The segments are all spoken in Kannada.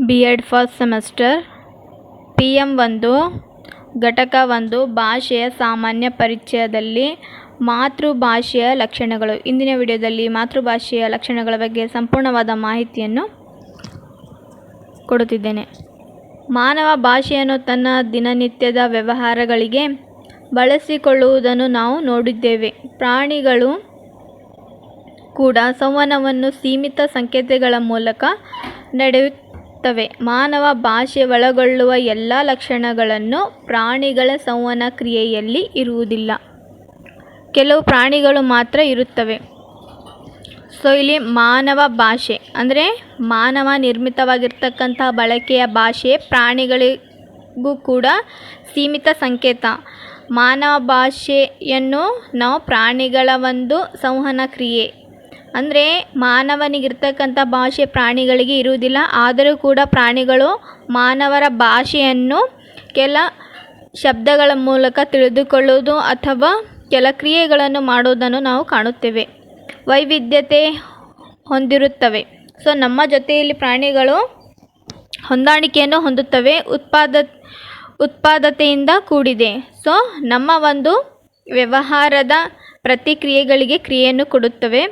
B Ed first semester P M ಒಂದು, ಘಟಕ ಒಂದು, ಭಾಷೆಯ ಸಾಮಾನ್ಯ ಪರಿಚಯದಲ್ಲಿ ಮಾತೃಭಾಷೆಯ ಲಕ್ಷಣಗಳು. ಇಂದಿನ ವಿಡಿಯೋದಲ್ಲಿ ಮಾತೃಭಾಷೆಯ ಲಕ್ಷಣಗಳ ಬಗ್ಗೆ ಸಂಪೂರ್ಣವಾದ ಮಾಹಿತಿಯನ್ನು ಕೊಡುತ್ತಿದ್ದೇನೆ. ಮಾನವ ಭಾಷೆಯನ್ನು ತನ್ನ ದಿನನಿತ್ಯದ ವ್ಯವಹಾರಗಳಿಗೆ ಬಳಸಿಕೊಳ್ಳುವುದನ್ನು ನಾವು ನೋಡಿದ್ದೇವೆ. ಪ್ರಾಣಿಗಳು ಕೂಡ ಸಂವಹನವನ್ನು ಸೀಮಿತ ಸಂಕೇತಗಳ ಮೂಲಕ ನಡೆಯುತ್ತವೆ ಮಾನವ ಭಾಷೆ ಒಳಗೊಳ್ಳುವ ಎಲ್ಲ ಲಕ್ಷಣಗಳನ್ನು ಪ್ರಾಣಿಗಳ ಸಂವಹನ ಕ್ರಿಯೆಯಲ್ಲಿ ಇರುವುದಿಲ್ಲ. ಕೆಲವು ಪ್ರಾಣಿಗಳು ಮಾತ್ರ ಇರುತ್ತವೆ. ಸೊ ಇಲ್ಲಿ ಮಾನವ ಭಾಷೆ ಅಂದರೆ ಮಾನವ ನಿರ್ಮಿತವಾಗಿರ್ತಕ್ಕಂಥ ಬಳಕೆಯ ಭಾಷೆ ಪ್ರಾಣಿಗಳಿಗೂ ಕೂಡ ಸೀಮಿತ ಸಂಕೇತ. ಮಾನವ ಭಾಷೆಯನ್ನು ನಾವು ಪ್ರಾಣಿಗಳ ಒಂದು ಸಂವಹನ ಕ್ರಿಯೆ ಅಂದರೆ ಮಾನವನಿಗಿರ್ತಕ್ಕಂಥ ಭಾಷೆ ಪ್ರಾಣಿಗಳಿಗೆ ಇರುವುದಿಲ್ಲ, ಆದರೂ ಕೂಡ ಪ್ರಾಣಿಗಳು ಮಾನವರ ಭಾಷೆಯನ್ನು ಕೆಲ ಶಬ್ದಗಳ ಮೂಲಕ ತಿಳಿದುಕೊಳ್ಳುವುದು ಅಥವಾ ಕೆಲ ಕ್ರಿಯೆಗಳನ್ನು ಮಾಡುವುದನ್ನು ನಾವು ಕಾಣುತ್ತೇವೆ. ವೈವಿಧ್ಯತೆ ಹೊಂದಿರುತ್ತವೆ. ಸೊ ನಮ್ಮ ಜೊತೆಯಲ್ಲಿ ಪ್ರಾಣಿಗಳು ಹೊಂದಾಣಿಕೆಯನ್ನು ಹೊಂದುತ್ತವೆ, ಉತ್ಪಾದ, ಉತ್ಪಾದತೆಯಿಂದ ಕೂಡಿದೆ. ಸೊ ನಮ್ಮ ಒಂದು ವ್ಯವಹಾರದ ಪ್ರತಿಕ್ರಿಯೆಗಳಿಗೆ ಕ್ರಿಯೆಯನ್ನು ಕೊಡುತ್ತವೆ.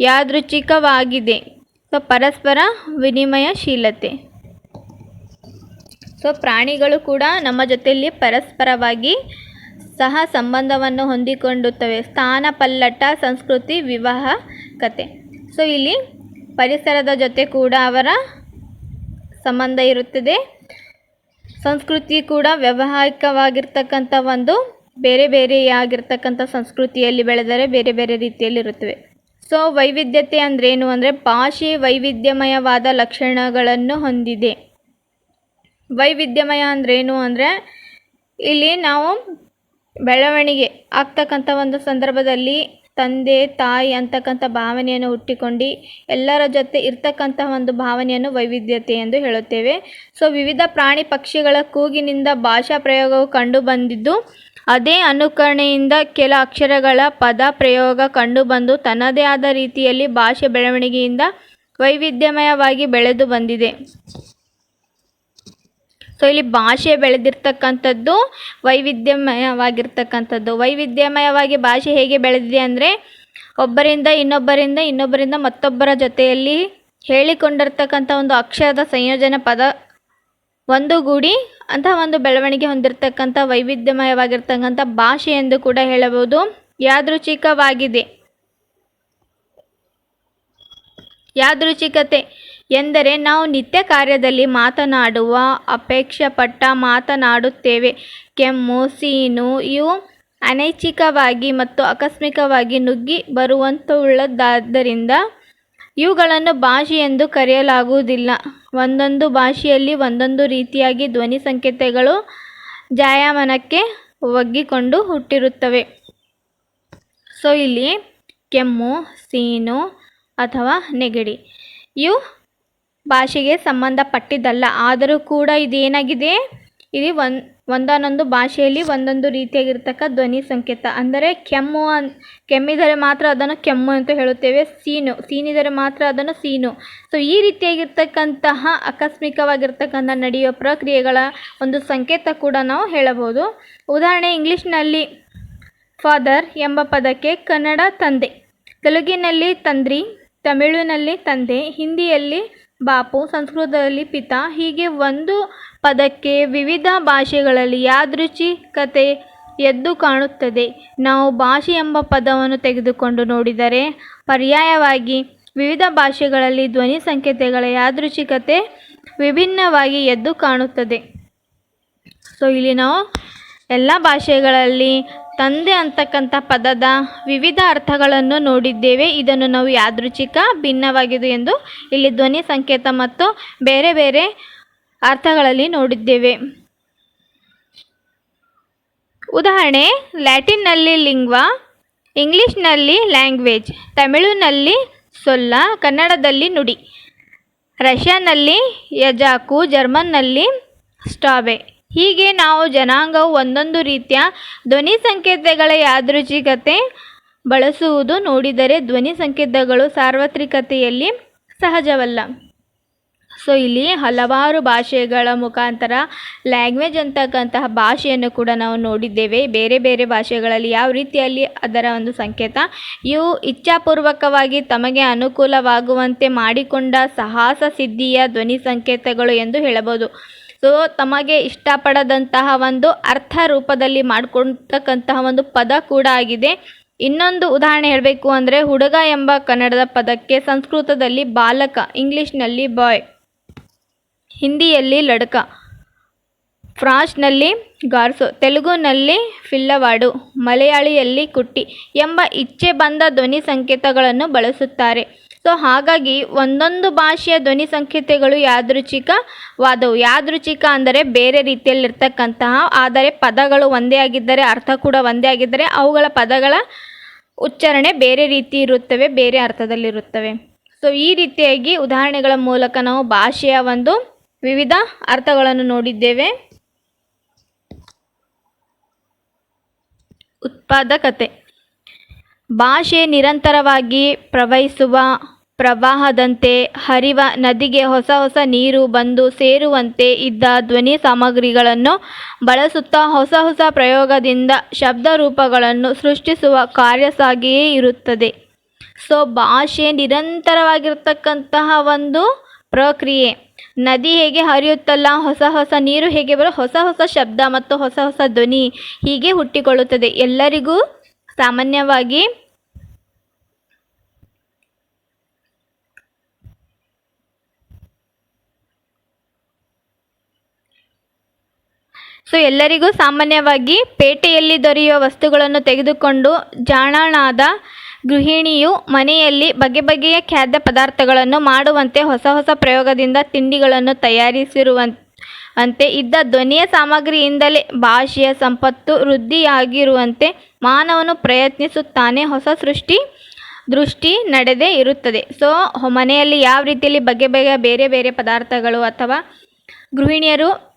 ಯಾದೃಚ್ಛಿಕವಾಗಿದೆ. ಸೊ, ಪರಸ್ಪರ ವಿನಿಮಯಶೀಲತೆ. ಸೊ, ಪ್ರಾಣಿಗಳು ಕೂಡ ನಮ್ಮ ಜೊತೆಯಲ್ಲಿ ಪರಸ್ಪರವಾಗಿ ಸಹ ಸಂಬಂಧವನ್ನು ಹೊಂದಿಕೊಂಡುತ್ತವೆ. ಸ್ಥಾನ ಪಲ್ಲಟ, ಸಂಸ್ಕೃತಿ ವಿವಾಹಕತೆ ಸೊ, ಇಲ್ಲಿ ಪರಿಸರದ ಜೊತೆ ಕೂಡ ಅವರ ಸಂಬಂಧ ಇರುತ್ತದೆ. ಸಂಸ್ಕೃತಿ ಕೂಡ ವ್ಯಾವಹಾರಿಕವಾಗಿರ್ತಕ್ಕಂಥ ಒಂದು ಬೇರೆ ಬೇರೆಯಾಗಿರ್ತಕ್ಕಂಥ ಸಂಸ್ಕೃತಿಯಲ್ಲಿ ಬೆಳೆದರೆ ಬೇರೆ ಬೇರೆ ರೀತಿಯಲ್ಲಿ ಇರುತ್ತವೆ. ಸೊ ವೈವಿಧ್ಯತೆ ಅಂದ್ರೇನು ಅಂದರೆ ಭಾಷೆ ವೈವಿಧ್ಯಮಯವಾದ ಲಕ್ಷಣಗಳನ್ನು ಹೊಂದಿದೆ. ವೈವಿಧ್ಯಮಯ ಅಂದ್ರೇನು ಅಂದರೆ ಇಲ್ಲಿ ನಾವು ಬೆಳವಣಿಗೆ ಆಗ್ತಕ್ಕಂಥ ಒಂದು ಸಂದರ್ಭದಲ್ಲಿ ತಂದೆ, ತಾಯಿ ಅಂತಕ್ಕಂಥ ಭಾವನೆಯನ್ನು ಹುಟ್ಟಿಕೊಂಡು ಎಲ್ಲರ ಜೊತೆ ಇರ್ತಕ್ಕಂಥ ಒಂದು ಭಾವನೆಯನ್ನು ವೈವಿಧ್ಯತೆ ಎಂದು ಹೇಳುತ್ತೇವೆ. ಸೊ ವಿವಿಧ ಪ್ರಾಣಿ ಪಕ್ಷಿಗಳ ಕೂಗಿನಿಂದ ಭಾಷಾ ಪ್ರಯೋಗವು ಕಂಡುಬಂದಿದ್ದು ಅದೇ ಅನುಕರಣೆಯಿಂದ ಕೆಲ ಅಕ್ಷರಗಳ ಪದ ಪ್ರಯೋಗ ಕಂಡುಬಂದು ತನ್ನದೇ ಆದ ರೀತಿಯಲ್ಲಿ ಭಾಷೆ ಬೆಳವಣಿಗೆಯಿಂದ ವೈವಿಧ್ಯಮಯವಾಗಿ ಬೆಳೆದು ಬಂದಿದೆ. ಸೊ ಇಲ್ಲಿ ಭಾಷೆ ಬೆಳೆದಿರ್ತಕ್ಕಂಥದ್ದು ವೈವಿಧ್ಯಮಯವಾಗಿರ್ತಕ್ಕಂಥದ್ದು. ವೈವಿಧ್ಯಮಯವಾಗಿ ಭಾಷೆ ಹೇಗೆ ಬೆಳೆದಿದೆ ಅಂದರೆ ಒಬ್ಬರಿಂದ ಇನ್ನೊಬ್ಬರಿಂದ ಇನ್ನೊಬ್ಬರಿಂದ ಮತ್ತೊಬ್ಬರ ಜೊತೆಯಲ್ಲಿ ಹೇಳಿಕೊಂಡಿರ್ತಕ್ಕಂಥ ಒಂದು ಅಕ್ಷರದ ಸಂಯೋಜನೆ ಪದ ಒಂದುಗೂಡಿ ಅಂತಹ ಒಂದು ಬೆಳವಣಿಗೆ ಹೊಂದಿರತಕ್ಕಂಥ ವೈವಿಧ್ಯಮಯವಾಗಿರ್ತಕ್ಕಂಥ ಭಾಷೆ ಎಂದು ಕೂಡ ಹೇಳಬಹುದು. ಯಾದೃಚ್ಛಿಕವಾಗಿದೆ. ಯಾದೃಚ್ಛಿಕತೆ ಎಂದರೆ ನಾವು ನಿತ್ಯ ಕಾರ್ಯದಲ್ಲಿ ಮಾತನಾಡುವ, ಅಪೇಕ್ಷಪಟ್ಟ ಮಾತನಾಡುತ್ತೇವೆ. ಕೆಮ್ಮು, ಸೀನು ಇವು ಅನೈಚ್ಛಿಕವಾಗಿ ಮತ್ತು ಆಕಸ್ಮಿಕವಾಗಿ ನುಗ್ಗಿ ಬರುವಂಥವುಳ್ಳದ್ದಾದ್ದರಿಂದ ಇವುಗಳನ್ನು ಭಾಷೆ ಎಂದು ಕರೆಯಲಾಗುವುದಿಲ್ಲ. ಒಂದೊಂದು ಭಾಷೆಯಲ್ಲಿ ಒಂದೊಂದು ರೀತಿಯಾಗಿ ಧ್ವನಿ ಸಂಕೇತಗಳು ಜಾಯಮಾನಕ್ಕೆ ಒಗ್ಗಿಕೊಂಡು ಹುಟ್ಟಿರುತ್ತವೆ. ಸೊ ಇಲ್ಲಿ ಕೆಮ್ಮು, ಸೀನು ಅಥವಾ ನೆಗಡಿ. ಇವು ಭಾಷೆಗೆ ಸಂಬಂಧಪಟ್ಟಿದ್ದಲ್ಲ, ಆದರೂ ಕೂಡ ಇದೇನಾಗಿದೆ? ಇದು ಒಂದು, ಒಂದಾನೊಂದು ಭಾಷೆಯಲ್ಲಿ ಒಂದೊಂದು ರೀತಿಯಾಗಿರ್ತಕ್ಕ ಧ್ವನಿ ಸಂಕೇತ. ಅಂದರೆ ಕೆಮ್ಮು ಅನ್, ಕೆಮ್ಮಿದರೆ ಮಾತ್ರ ಅದನ್ನು ಕೆಮ್ಮು ಅಂತ ಹೇಳುತ್ತೇವೆ. ಸೀನು, ಸೀನಿದರೆ ಮಾತ್ರ ಅದನ್ನು ಸೀನು. ಸೊ ಈ ರೀತಿಯಾಗಿರ್ತಕ್ಕಂತಹ ಆಕಸ್ಮಿಕವಾಗಿರ್ತಕ್ಕಂಥ ನಡೆಯುವ ಪ್ರಕ್ರಿಯೆಗಳ ಒಂದು ಸಂಕೇತ ಕೂಡ ನಾವು ಹೇಳಬಹುದು. ಉದಾಹರಣೆ, ಇಂಗ್ಲೀಷ್ನಲ್ಲಿ ಫಾದರ್ ಎಂಬ ಪದಕ್ಕೆ ಕನ್ನಡ ತಂದೆ. ತೆಲುಗಿನಲ್ಲಿ ತಂದ್ರಿ ತಮಿಳಿನಲ್ಲಿ ತಂದೆ, ಹಿಂದಿಯಲ್ಲಿ ಬಾಪು, ಸಂಸ್ಕೃತದಲ್ಲಿ ಪಿತಾ. ಹೀಗೆ ಒಂದು ಪದಕ್ಕೆ ವಿವಿಧ ಭಾಷೆಗಳಲ್ಲಿ ಯಾದೃಚ್ಛಿಕತೆ ಎದ್ದು ಕಾಣುತ್ತದೆ. ನಾವು ಭಾಷೆ ಎಂಬ ಪದವನ್ನು ತೆಗೆದುಕೊಂಡು ನೋಡಿದರೆ ಪರ್ಯಾಯವಾಗಿ ವಿವಿಧ ಭಾಷೆಗಳಲ್ಲಿ ಧ್ವನಿ ಸಂಕೇತಗಳ ಯಾದೃಚ್ಛಿಕತೆ ವಿಭಿನ್ನವಾಗಿ ಎದ್ದು ಕಾಣುತ್ತದೆ. ಸೊ ಇಲ್ಲಿ ನಾವು ಎಲ್ಲ ಭಾಷೆಗಳಲ್ಲಿ ತಂದೆ ಅಂತಕ್ಕಂಥ ಪದದ ವಿವಿಧ ಅರ್ಥಗಳನ್ನು ನೋಡಿದ್ದೇವೆ. ಇದನ್ನು ನಾವು ಯಾದೃಚ್ಛಿಕ ಭಿನ್ನವಾಗಿದೆ ಎಂದು ಇಲ್ಲಿ ಧ್ವನಿ ಸಂಕೇತ ಮತ್ತು ಬೇರೆ ಬೇರೆ ಅರ್ಥಗಳಲ್ಲಿ ನೋಡಿದ್ದೇವೆ. ಉದಾಹರಣೆ, ಲ್ಯಾಟಿನ್ನಲ್ಲಿ ಲಿಂಗ್ವ, ಇಂಗ್ಲೀಷ್ನಲ್ಲಿ ಲ್ಯಾಂಗ್ವೇಜ್, ತಮಿಳಿನಲ್ಲಿ ಸೊಲ್ಲ, ಕನ್ನಡದಲ್ಲಿ ನುಡಿ, ರಷ್ಯಾನಲ್ಲಿ ಯಜಾಕು, ಜರ್ಮನ್ನಲ್ಲಿ ಸ್ಟಾಬೆ ಹೀಗೆ ನಾವು ಜನಾಂಗವು ಒಂದೊಂದು ರೀತಿಯ ಧ್ವನಿ ಸಂಕೇತಗಳ ಯಾದೃಚ್ಛಿಕತೆ ಬಳಸುವುದು ನೋಡಿದರೆ ಧ್ವನಿ ಸಂಕೇತಗಳು ಸಾರ್ವತ್ರಿಕತೆಯಲ್ಲಿ ಸಹಜವಲ್ಲ. ಸೊ, ಇಲ್ಲಿ ಹಲವಾರು ಭಾಷೆಗಳ ಮುಖಾಂತರ ಲ್ಯಾಂಗ್ವೇಜ್ ಅಂತಕ್ಕಂತಹ ಭಾಷೆಯನ್ನು ಕೂಡ ನಾವು ನೋಡಿದ್ದೇವೆ. ಬೇರೆ ಬೇರೆ ಭಾಷೆಗಳಲ್ಲಿ ಯಾವ ರೀತಿಯಲ್ಲಿ ಅದರ ಒಂದು ಸಂಕೇತ? ಇವು ಇಚ್ಛಾಪೂರ್ವಕವಾಗಿ ತಮಗೆ ಅನುಕೂಲವಾಗುವಂತೆ ಮಾಡಿಕೊಂಡ ಸಾಹಸ ಸಿದ್ಧಿಯ ಧ್ವನಿ ಸಂಕೇತಗಳು ಎಂದು ಹೇಳಬಹುದು. ಸೊ ತಮಗೆ ಇಷ್ಟಪಡದಂತಹ ಒಂದು ಅರ್ಥ ರೂಪದಲ್ಲಿ ಮಾಡಿಕೊಳ್ತಕ್ಕಂತಹ ಒಂದು ಪದ ಕೂಡ ಆಗಿದೆ. ಇನ್ನೊಂದು ಉದಾಹರಣೆ ಹೇಳಬೇಕು ಅಂದರೆ ಹುಡುಗ ಎಂಬ ಕನ್ನಡದ ಪದಕ್ಕೆ ಸಂಸ್ಕೃತದಲ್ಲಿ ಬಾಲಕ, ಇಂಗ್ಲೀಷ್ನಲ್ಲಿ ಬಾಯ್, ಹಿಂದಿಯಲ್ಲಿ ಲಡಕ, ಫ್ರಾನ್ಸ್ನಲ್ಲಿ ಗಾರ್ಸೋ, ತೆಲುಗುನಲ್ಲಿ ಫಿಲ್ಲವಾಡು, ಮಲಯಾಳಿಯಲ್ಲಿ ಕುಟ್ಟಿ ಎಂಬ ಇಚ್ಛೆ ಬಂದ ಧ್ವನಿ ಸಂಕೇತಗಳನ್ನು ಬಳಸುತ್ತಾರೆ. ಸೊ ಹಾಗಾಗಿ ಒಂದೊಂದು ಭಾಷೆಯ ಧ್ವನಿ ಸಂಕೇತಗಳು ಯಾದೃಚ್ಛಿಕವಾದವು. ಯಾದೃಚ್ಛಿಕ ಅಂದರೆ ಬೇರೆ ರೀತಿಯಲ್ಲಿರ್ತಕ್ಕಂತಹ, ಆದರೆ ಪದಗಳು ಒಂದೇ ಆಗಿದ್ದರೆ, ಅರ್ಥ ಕೂಡ ಒಂದೇ ಆಗಿದ್ದರೆ ಅವುಗಳ ಪದಗಳ ಉಚ್ಚಾರಣೆ ಬೇರೆ ರೀತಿ ಇರುತ್ತವೆ, ಬೇರೆ ಅರ್ಥದಲ್ಲಿರುತ್ತವೆ. ಸೊ ಈ ರೀತಿಯಾಗಿ ಉದಾಹರಣೆಗಳ ಮೂಲಕ ನಾವು ಭಾಷೆಯ ಒಂದು ವಿವಿಧ ಅರ್ಥಗಳನ್ನು ನೋಡಿದ್ದೇವೆ. ಉತ್ಪಾದಕತೆ. ಭಾಷೆ ನಿರಂತರವಾಗಿ ಪ್ರವಹಿಸುವ ಪ್ರವಾಹದಂತೆ ಹರಿವ ನದಿಗೆ ಹೊಸ ಹೊಸ ನೀರು ಬಂದು ಸೇರುವಂತೆ ಇದ್ದ ಧ್ವನಿ ಸಾಮಗ್ರಿಗಳನ್ನು ಬಳಸುತ್ತಾ ಹೊಸ ಹೊಸ ಪ್ರಯೋಗದಿಂದ ಶಬ್ದ ರೂಪಗಳನ್ನು ಸೃಷ್ಟಿಸುವ ಕಾರ್ಯ ಸಾಗಿಯೇ ಇರುತ್ತದೆ. ಸೊ, ಭಾಷೆ ನಿರಂತರವಾಗಿರ್ತಕ್ಕಂತಹ ಒಂದು ಪ್ರಕ್ರಿಯೆ. ನದಿ ಹೇಗೆ ಹರಿಯುತ್ತಲ್ಲ, ಹೊಸ ಹೊಸ ನೀರು ಹೇಗೆ ಬರೋ, ಹೊಸ ಹೊಸ ಶಬ್ದ ಮತ್ತು ಹೊಸ ಹೊಸ ಧ್ವನಿ ಹೀಗೆ ಹುಟ್ಟಿಕೊಳ್ಳುತ್ತದೆ. ಎಲ್ಲರಿಗೂ ಸಾಮಾನ್ಯವಾಗಿ ಸೊ ಎಲ್ಲರಿಗೂ ಸಾಮಾನ್ಯವಾಗಿ ಪೇಟೆಯಲ್ಲಿ ದೊರೆಯುವ ವಸ್ತುಗಳನ್ನು ತೆಗೆದುಕೊಂಡು ಜಾಣನಾದ ಗೃಹಿಣಿಯು ಮನೆಯಲ್ಲಿ ಬಗೆ ಬಗೆಯ ಖಾದ್ಯ ಪದಾರ್ಥಗಳನ್ನು ಮಾಡುವಂತೆ ಹೊಸ ಹೊಸ ಪ್ರಯೋಗದಿಂದ ತಿಂಡಿಗಳನ್ನು ತಯಾರಿಸಿರುವ ಅಂತೆ ಇದ್ದ ಧ್ವನಿಯ ಸಾಮಗ್ರಿಯಿಂದಲೇ ಭಾಷೆಯ ಸಂಪತ್ತು ವೃದ್ಧಿಯಾಗಿರುವಂತೆ ಮಾನವನು ಪ್ರಯತ್ನಿಸುತ್ತಾನೆ. ಹೊಸ ಸೃಷ್ಟಿ, ದೃಷ್ಟಿ ನಡೆದೇ ಇರುತ್ತದೆ. ಸೊ, ಮನೆಯಲ್ಲಿ ಯಾವ ರೀತಿಯಲ್ಲಿ ಬಗೆ ಬಗೆಯ ಬೇರೆ ಬೇರೆ ಪದಾರ್ಥಗಳು ಅಥವಾ ಗೃಹಿಣಿಯರು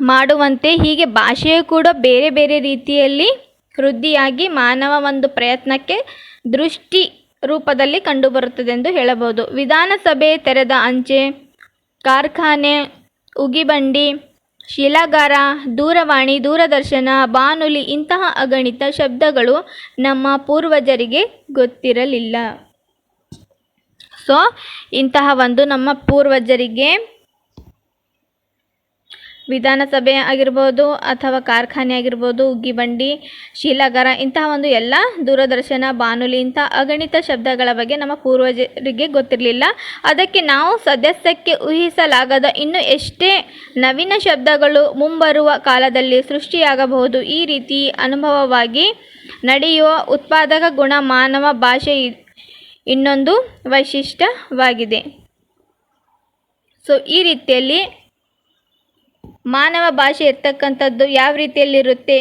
ಮಾಡುವಂತೆ ಹೀಗೆ ಭಾಷೆಯು ಕೂಡ ಬೇರೆ ಬೇರೆ ರೀತಿಯಲ್ಲಿ ವೃದ್ಧಿಯಾಗಿ ಮಾನವ ಒಂದು ಪ್ರಯತ್ನಕ್ಕೆ ದೃಷ್ಟಿ ರೂಪದಲ್ಲಿ ಕಂಡುಬರುತ್ತದೆ ಎಂದು ಹೇಳಬಹುದು. ವಿಧಾನಸಭೆ ತೆರೆದ ಅಂಚೆ, ಕಾರ್ಖಾನೆ, ಉಗಿಬಂಡಿ, ಶಿಲಾಗಾರ, ದೂರವಾಣಿ, ದೂರದರ್ಶನ, ಬಾನುಲಿ ಇಂತಹ ಅಗಣಿತ ಶಬ್ದಗಳು ನಮ್ಮ ಪೂರ್ವಜರಿಗೆ ಗೊತ್ತಿರಲಿಲ್ಲ. ಸೊ, ಇಂತಹ ಒಂದು ನಮ್ಮ ಪೂರ್ವಜರಿಗೆ ವಿಧಾನಸಭೆ ಆಗಿರ್ಬೋದು ಅಥವಾ ಕಾರ್ಖಾನೆ ಆಗಿರ್ಬೋದು ಉಗ್ಗಿಬಂಡಿ ಶೀಲಾಗಾರ, ಇಂತಹ ಒಂದು ಎಲ್ಲ ದೂರದರ್ಶನ, ಬಾನುಲಿ ಇಂಥ ಅಗಣಿತ ಶಬ್ದಗಳ ಬಗ್ಗೆ ನಮ್ಮ ಪೂರ್ವಜರಿಗೆ ಗೊತ್ತಿರಲಿಲ್ಲ. ಅದಕ್ಕೆ ನಾವು ಸದಸ್ಯಕ್ಕೆ ಊಹಿಸಲಾಗದ ಇನ್ನು ಎಷ್ಟೇ ನವೀನ ಶಬ್ದಗಳು ಮುಂಬರುವ ಕಾಲದಲ್ಲಿ ಸೃಷ್ಟಿಯಾಗಬಹುದು, ಈ ರೀತಿ ಅನುಭವವಾಗಿ ನಡೆಯುವ ಉತ್ಪಾದಕ ಗುಣ ಮಾನವ ಭಾಷೆ ಇನ್ನೊಂದು ವೈಶಿಷ್ಟ್ಯವಾಗಿದೆ. ಸೊ ಈ ರೀತಿಯಲ್ಲಿ ಮಾನವ ಭಾಷೆ ಇರ್ತಕ್ಕಂಥದ್ದು ಯಾವ ರೀತಿಯಲ್ಲಿರುತ್ತೆ?